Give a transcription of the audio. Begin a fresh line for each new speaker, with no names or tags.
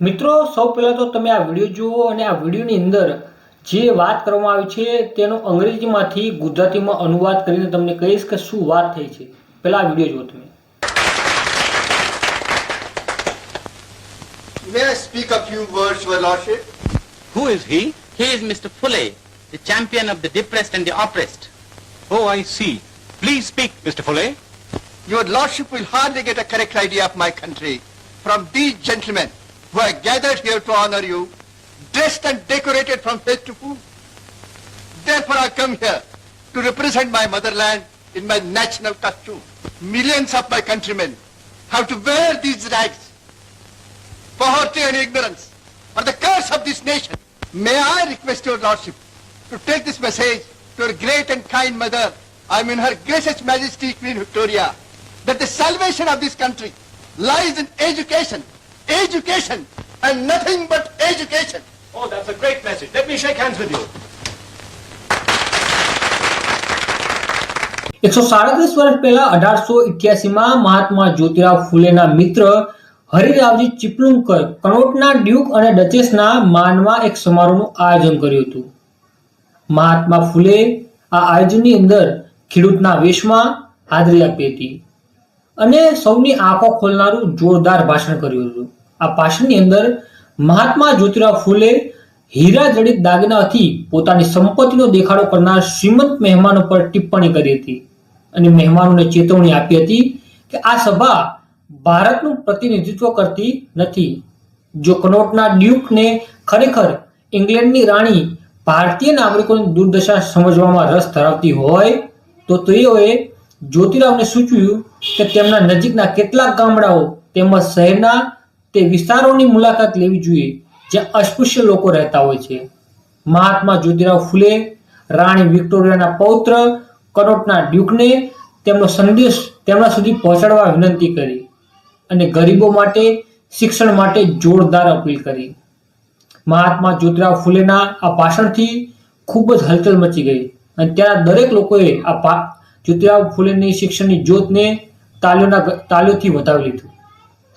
મિત્રો સૌ પહેલાં તો તમે આ વીડિયો જુઓ અને આ વિડીયોની અંદર જે વાત કરવામાં આવી છે તેનો અંગ્રેજીમાંથી ગુજરાતીમાં અનુવાદ કરીને તમને કહીશ કે શું વાત થઈ છે પહેલાં આ વીડિયો જુઓ તમે
May I speak a few words, Your Lordship?
Who is he?
He is Mr. Fulle, the champion of the depressed and the oppressed.
Oh, I see. Please speak, Mr. Fuller.
Your Lordship will hardly get a correct idea of my country from these gentlemen who are gathered here to honor you, dressed and decorated from head to foot. Therefore, I come here to represent my motherland in my national costume. Millions of my countrymen have to wear these rags. Poverty and ignorance are the curse of this nation. May I request your Lordship to take this message to your great and kind mother, I mean her gracious majesty Queen Victoria, that the salvation of this country lies in education, education, and nothing but education.
Oh, that's a great message. Let me shake hands with you.
એકસો સાડત્રીસ વર્ષ પહેલા અઢારસો ઇઠ્યાસીમાં મહાત્મા જ્યોતિરાવ ફુલેના મિત્ર હરિરાવજી ચિપલુંકર કનોટના Duke અને ડચેસના માનમાં એક સમારોહનું આયોજન કર્યું હતું મહાત્મા ફૂલે આ આયોજનની અંદર ખેડૂતના વેશમાં હાજરી આપી હતી અને સૌની આંખો ખોલનારું જોરદાર ભાષણ કર્યું હતું આ ભાષણની અંદર મહાત્મા જ્યોતિરાવ ફૂલે હીરા જડિત દાગનાથી પોતાની સંપત્તિનો દેખાડો કરનાર શ્રીમંત મહેમાનો પર ટિપ્પણી કરી હતી અને મહેમાનોને ચેતવણી આપી હતી કે આ સભા ભારતનું પ્રતિનિધિત્વ કરતી નથી. જો કનોટના ડ્યુકને ખરેખર ઇંગ્લેન્ડની રાણી ભારતીય નાગરિકોની દુર્દશા સમજવામાં રસ ધરાવતી હોય, તો તેઓએ જ્યોતિરાવને સૂચવ્યું કે તેમના નજીકના કેટલાક ગામડાઓ તેમજ શહેરના તે વિસ્તારોની મુલાકાત લેવી જોઈએ જ્યાં અસ્પૃશ્ય લોકો રહેતા હોય છે. મહાત્મા જ્યોતિરાવ ફૂલે, રાણી વિક્ટોરિયાના પૌત્ર કનોટના ડ્યુકને તેમનો સંદેશ તેમના સુધી પહોંચાડવા વિનંતી કરી અને ગરીબો માટે, શિક્ષણ માટે જોરદાર અપીલ કરી. મહાત્મા જ્યોતિરાવ ફૂલેના આ ભાષણથી ખૂબ જ હલચલ મચી ગઈ અને ત્યાં દરેક લોકોએ આ જ્યોતિરાવ ફૂલેની શિક્ષણની જ્યોતને તાલીઓના તાલીઓથી વધાવી લીધું.